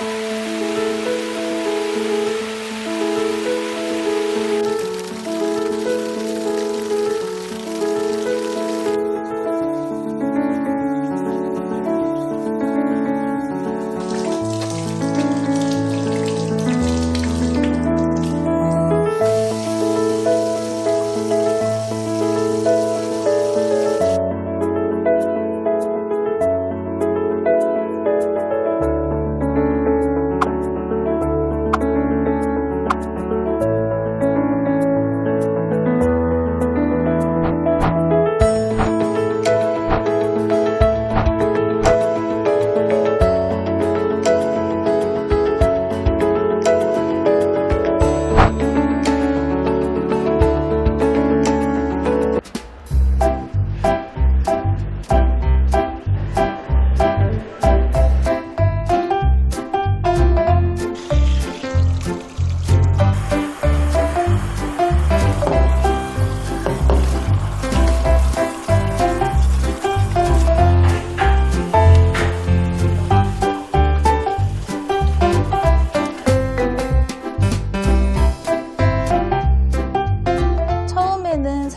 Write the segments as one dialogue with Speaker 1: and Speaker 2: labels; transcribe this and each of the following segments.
Speaker 1: Música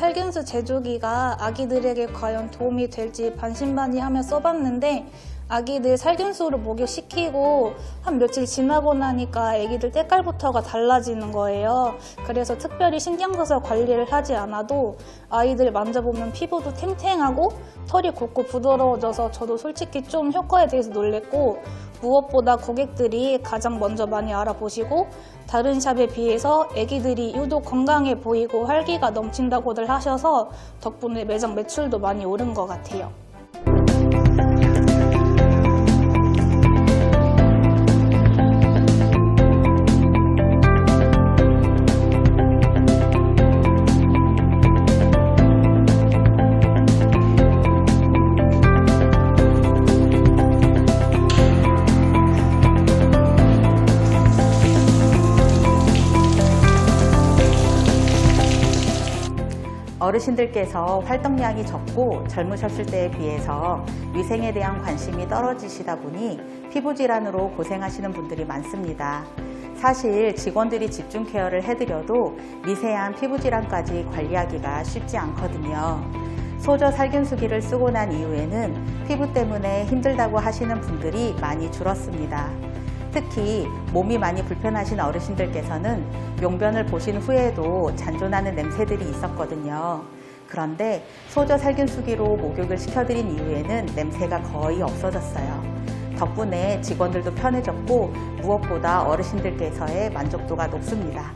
Speaker 1: 살균수 제조기가 아기들에게 과연 도움이 될지 반신반의하며 써봤는데 아기들 살균수로 목욕시키고 한 며칠 지나고 나니까 아기들 때깔부터가 달라지는 거예요. 그래서 특별히 신경 써서 관리를 하지 않아도 아이들 만져보면 피부도 탱탱하고 털이 곱고 부드러워져서 저도 솔직히 좀 효과에 대해서 놀랬고 무엇보다 고객들이 가장 먼저 많이 알아보시고 다른 샵에 비해서 아기들이 유독 건강해 보이고 활기가 넘친다고들 하셔서 덕분에 매장 매출도 많이 오른 것 같아요.
Speaker 2: 어르신들께서 활동량이 적고 젊으셨을 때에 비해서 위생에 대한 관심이 떨어지시다 보니 피부 질환으로 고생하시는 분들이 많습니다. 사실 직원들이 집중 케어를 해드려도 미세한 피부 질환까지 관리하기가 쉽지 않거든요. 소저 살균수기를 쓰고 난 이후에는 피부 때문에 힘들다고 하시는 분들이 많이 줄었습니다. 특히 몸이 많이 불편하신 어르신들께서는 용변을 보신 후에도 잔존하는 냄새들이 있었거든요. 그런데 소저 살균수기로 목욕을 시켜드린 이후에는 냄새가 거의 없어졌어요. 덕분에 직원들도 편해졌고 무엇보다 어르신들께서의 만족도가 높습니다.